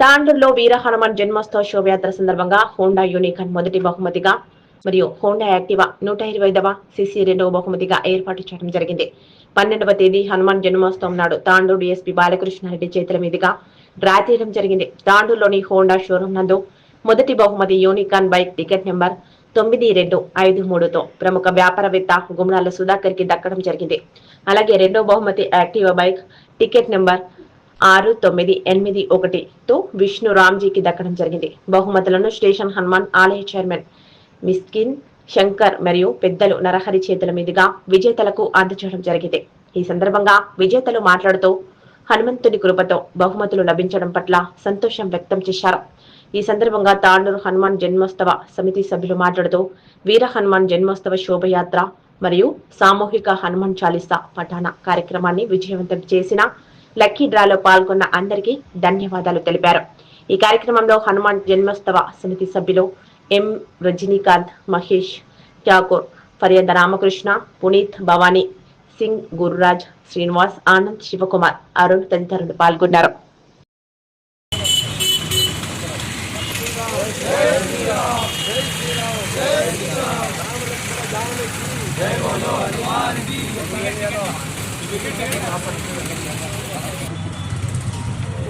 తాండూరులో వీర హనుమాన్ జన్మోత్సవ శోభయాత్ర సందర్భంగా Honda unicorn మొదటి బహుమతిగా మరియు హోండా యాక్టివా నూట ఇరవైదవ సిసి రెండవ బహుమతిగా ఏర్పాటు చేయడం జరిగింది. పన్నెండవ తేదీ హనుమాన్ జన్మోత్సవం నాడు తాండూరు డిఎస్పీ బాలకృష్ణారెడ్డి చేతుల మీదుగా డ్రా తీయడం జరిగింది. తాండూరులోని హోండా షోరూం నందు మొదటి బహుమతి యూనికాన్ బైక్ టికెట్ నెంబర్ తొమ్మిది రెండు ఐదు మూడుతో ప్రముఖ వ్యాపారవేత్త గుమ్రాల సుధాకర్కి దక్కడం జరిగింది. అలాగే రెండో బహుమతి యాక్టివా బైక్ టికెట్ నెంబర్ ఆరు తొమ్మిది ఎనిమిది ఒకటితో విష్ణు రామ్జీకి దక్కడం జరిగింది. బహుమతులను స్టేషన్ హనుమాన్ ఆలయ చైర్మన్ మిస్కిన్ శంకర్ మరియు పెద్దలు నరహరి చేతుల మీదుగా విజేతలకు అందజేయడం జరిగింది. ఈ సందర్భంగా విజేతలు మాట్లాడుతూ హనుమంతుని కృపతో బహుమతులు లభించడం పట్ల సంతోషం వ్యక్తం చేశారు. ఈ సందర్భంగా తాండూరు హనుమాన్ జన్మోత్సవ సమితి సభ్యులు మాట్లాడుతూ వీర హనుమాన్ జన్మోత్సవ శోభయాత్ర మరియు సామూహిక హనుమాన్ చాలీసా పఠాన కార్యక్రమాన్ని విజయవంతం చేసిన లక్కీ డ్రాలో పాల్గొన్న అందరికీ ధన్యవాదాలు తెలిపారు ఈ కార్యక్రమంలో హనుమాన్ జన్మోత్సవ సమితి సభ్యులు ఎం రజనీకాంత్ మహేష్ ఠాకూర్ ఫర్యాద రామకృష్ణ పునీత్ భవానీ సింగ్ గురురాజ్ శ్రీనివాస్ ఆనంద్ శివకుమార్ అరుణ్ తదితరులు పాల్గొన్నారు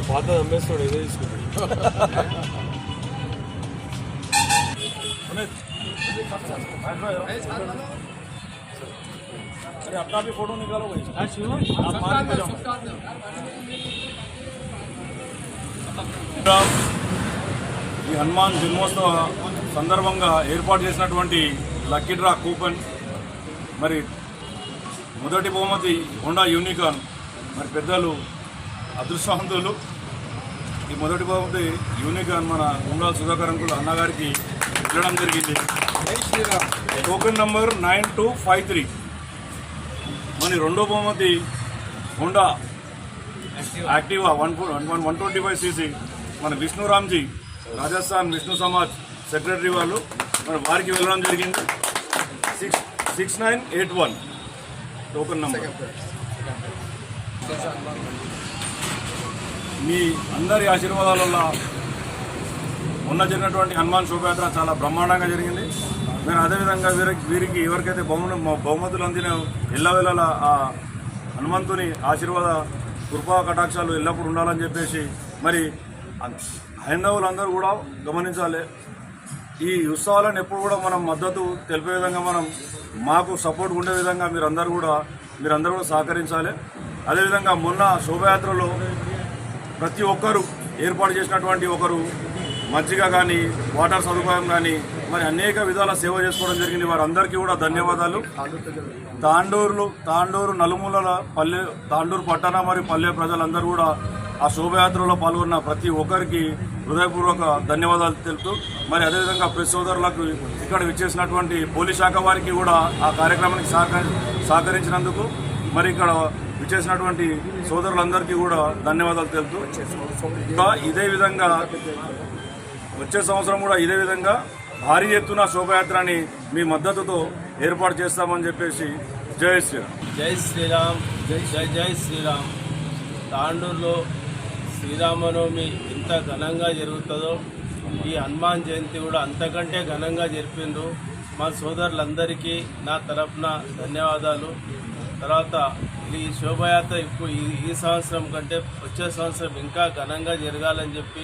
పాత అమ్మేస్తాడు ఏదో తీసుకుంటాడు अरे अपना भी फोटो निकालो भाई आप मार के जाओ ఈ హనుమాన్ జన్మోత్సవ సందర్భంగా ఏర్పాటు చేసినటువంటి లక్కీ డ్రా కూపన్ మరి మొదటి బహుమతి హోండా యూనికాన్ మరి పెద్దలు అదృష్టవంతులు ఈ మొదటి బహుమతి యూనికాన్ మన ఉండాల సుధాకర్ అంకుల్ అన్నగారికి ఇవ్వడం జరిగింది. Token number nine two five three. మరి రెండో బహుమతి Honda Activa one one one twenty five CC. మన విష్ణురామ్జీ రాజస్థాన్ విష్ణు సమాజ్ సెక్రటరీ వాళ్ళు మరి వారికి వెళ్ళడం జరిగింది. Six six nine eight one. Token number. మీ అందరి ఆశీర్వాదాల వల్ల మొన్న జరిగినటువంటి హనుమాన్ శోభయాత్ర చాలా బ్రహ్మాండంగా జరిగింది. నేను అదేవిధంగా వీరికి వీరికి ఎవరికైతే బహుమతి బహుమతులు అందిన ఎల్లవేళల ఆ హనుమంతుని ఆశీర్వాద కృపా కటాక్షాలు ఎల్లప్పుడూ ఉండాలని చెప్పేసి మరి హైందవులందరూ కూడా గమనించాలి. ఈ ఉత్సవాలను ఎప్పుడు కూడా మనం మద్దతు తెలిపే విధంగా మనం మాకు సపోర్ట్ ఉండే విధంగా మీరందరూ కూడా మీరందరూ కూడా సహకరించాలి. అదేవిధంగా మొన్న శోభయాత్రలో ప్రతి ఒక్కరు ఏర్పాటు చేసినటువంటి ఒకరు మజ్జిగ కానీ వాటర్ సదుపాయం కానీ మరి అనేక విధాల సేవ చేసుకోవడం జరిగింది. వారందరికీ కూడా ధన్యవాదాలు. తాండూరులు తాండూరు నలుమూలల పల్లె తాండూరు పట్టణ మరియు పల్లె ప్రజలందరూ కూడా ఆ శోభయాత్రలో పాల్గొన్న ప్రతి ఒక్కరికి హృదయపూర్వక ధన్యవాదాలు తెలుపుతూ మరి అదేవిధంగా ప్రెస్ సోదరులకు ఇక్కడ విచ్చేసినటువంటి పోలీస్ శాఖ వారికి కూడా ఆ కార్యక్రమానికి సహకరి సహకరించినందుకు మరి ఇక్కడ విచ్చేసినటువంటి సోదరులందరికీ కూడా ధన్యవాదాలు తెలుపుతూ ఇంకా ఇదే విధంగా వచ్చే సంవత్సరం కూడా ఇదే విధంగా భారీ ఎత్తున శోభయాత్రని మీ మద్దతుతో ఏర్పాటు చేస్తామని చెప్పేసి జై శ్రీరామ్. జై శ్రీరామ్ జై జై జై శ్రీరామ్. తాండూరులో శ్రీరామనవమి ఎంత ఘనంగా జరుగుతుందో ఈ హనుమాన్ జయంతి కూడా అంతకంటే ఘనంగా జరిపిండ్రు మా సోదరులందరికీ నా తరఫున ధన్యవాదాలు. తర్వాత ఈ శోభయాత్ర ఇప్పుడు ఈ ఈ సంవత్సరం కంటే వచ్చే సంవత్సరం ఇంకా ఘనంగా జరగాలని చెప్పి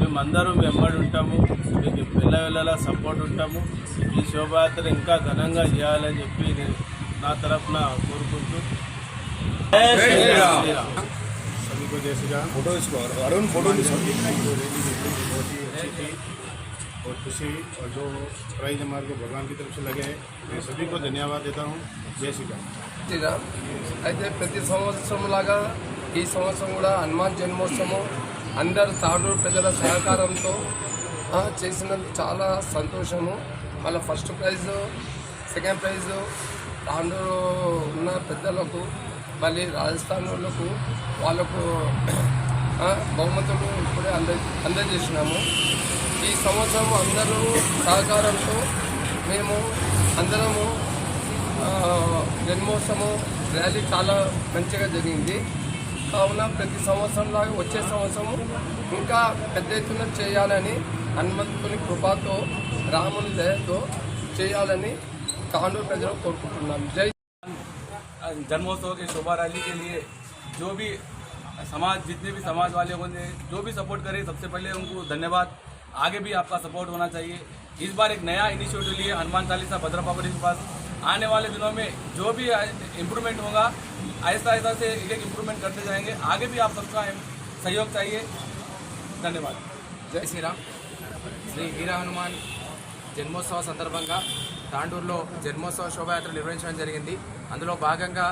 మేమందరం వెంబడి ఉంటాము మీకు పిల్ల వెళ్ళలా సపోర్ట్ ఉంటాము ఈ శోభయాత్ర ఇంకా ఘనంగా చేయాలని చెప్పి నేను నా తరఫున కోరుకుంటూ జై శ్రీరామ్ सभी को जय श्री राम फोटो इसको अरुण फोटो बहुत ही अच्छी थी और खुशी और जो प्राइज हमारे को भगवान की तरफ से लगे हैं मैं सभी को धन्यवाद देता हूँ जय श्री राम శ్రీరామ్ అయితే ప్రతి సంవత్సరం లాగా ఈ సంవత్సరం కూడా హనుమాన్ జన్మోత్సవం. అందరు తాడూరు ప్రజల సహకారంతో చేసినందుకు చాలా సంతోషము. మళ్ళీ first prize second prize Tandur ఉన్న పెద్దలకు మళ్ళీ రాజస్థాన్ వాళ్ళకు వాళ్ళకు బహుమతులు ఇప్పుడే అంద అందజేసినాము. ఈ సంవత్సరం అందరూ సహకారంతో మేము అందరము జన్మోత్సవం ర్యాలీ చాలా మంచిగా జరిగింది కావున ప్రతి సంవత్సరం లాగా వచ్చే సంవత్సరం ఇంకా పెద్ద ఎత్తున చేయాలని హనుమంతుని కృపతో రాముని దయతో చేయాలని తాండూరు ప్రజలు కోరుకుంటున్నాం జై जन्मोत्सव के शोभा रैली के लिए जो भी समाज जितने भी समाज वाले होंगे जो भी सपोर्ट करे सबसे पहले उनको धन्यवाद आगे भी आपका सपोर्ट होना चाहिए इस बार एक नया इनिशिएटिव लिए हनुमान चालीसा भद्रपा के पास आने वाले दिनों में जो भी इम्प्रूवमेंट होगा आहिस्ता आहिस्ता से एक एक इम्प्रूवमेंट करते जाएंगे आगे भी आप सबका सहयोग चाहिए धन्यवाद జై శ్రీరామ్ శ్రీ వీర హనుమాన్ జన్మోత్సవ సందర్భంగా తాండూరులో జన్మోత్సవ శోభాయాత్ర నిర్వహించడం జరిగింది అందులో భాగంగా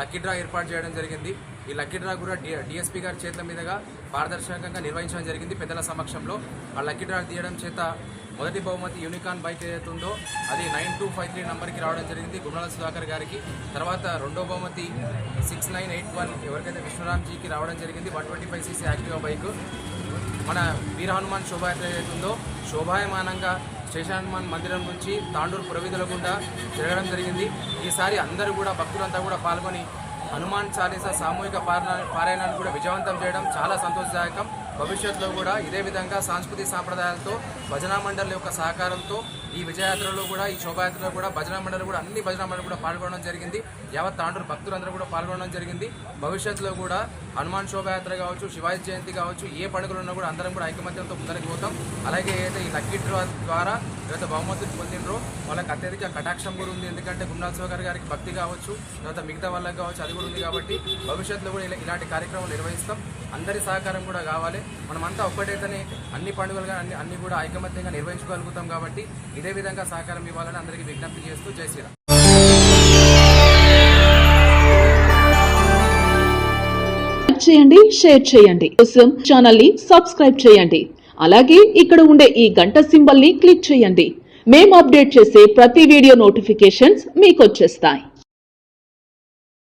లక్కీ డ్రా ఏర్పాటు చేయడం జరిగింది ఈ లక్కీ డ్రా కూడా డి డిఎస్పీ గారి చేతుల మీదుగా పారదర్శకంగా నిర్వహించడం జరిగింది పెద్దల సమక్షంలో ఆ లక్కీ డ్రా తీయడం చేత మొదటి బహుమతి యూనికాన్ బైక్ ఏదైతే ఉందో అది నైన్ టూ ఫైవ్ త్రీ నెంబర్కి రావడం జరిగింది గుమ్మల సుధాకర్ గారికి. తర్వాత రెండో బహుమతి సిక్స్ నైన్ ఎయిట్ వన్ ఎవరికైతే విష్ణురామ్జీకి రావడం జరిగింది one twenty five CC Activa bike. మన వీర హనుమాన్ శోభాయాత్ర ఏదైతుందో శోభాయమానంగా శేషానుమాన్ మందిరం నుంచి తాండూరు పురవిధుల గుండా తిరగడం జరిగింది. ఈసారి అందరూ కూడా భక్తులంతా కూడా పాల్గొని హనుమాన్ చాలీసా సామూహిక పారాయణాన్ని కూడా విజయవంతం చేయడం చాలా సంతోషదాయకం. భవిష్యత్తులో కూడా ఇదే విధంగా సాంస్కృతిక సాంప్రదాయాలతో భజనా మండలి యొక్క సహకారంతో ఈ విజయయాత్రలో కూడా ఈ శోభాయాత్రలో కూడా భజన మండలి కూడా అన్ని భజన మండలి కూడా పాల్గొనడం జరిగింది. యావత్ తాండూరు భక్తులందరూ కూడా పాల్గొనడం జరిగింది. భవిష్యత్తులో కూడా హనుమాన్ శోభాయాత్ర కావచ్చు శివాజీ జయంతి కావచ్చు ఏ పండుగలు ఉన్నా కూడా అందరం కూడా ఐకమత్యంతో ముందరికి పోతాం. అలాగే ఏదైతే ఈ లక్కీ డ్రా ద్వారా ఏదైతే బహుమతులు పొందినరో వాళ్ళకి అత్యధిక కటాక్షం కూడా ఉంది. ఎందుకంటే గుమ్నాథ్ సోగర్ గారికి భక్తి కావచ్చు తర్వాత మిగతా వాళ్ళకి కావచ్చు అది కూడా ఉంది కాబట్టి భవిష్యత్తులో కూడా ఇలా ఇలాంటి కార్యక్రమాలు నిర్వహిస్తాం. అందరి సహకారం కూడా కావాలి. మనమంతా ఒక్కటైతేనే అన్ని పండుగలు అన్ని అన్ని కూడా ఐకమత్యంగా నిర్వహించగలుగుతాం కాబట్టి ఇదే విధంగా సహకారం ఇవ్వాలని అందరికీ విజ్ఞప్తి చేస్తూ జై శ్రీరామ్. చేయండి షేర్ చేయండి. కోసం ఛానల్ని సబ్స్క్రైబ్ చేయండి. అలాగే ఇక్కడ ఉండే ఈ గంట సింబల్ని క్లిక్ చేయండి. మేము అప్డేట్ చేసే ప్రతి వీడియో నోటిఫికేషన్స్ మీకు వచ్చేస్తాయి.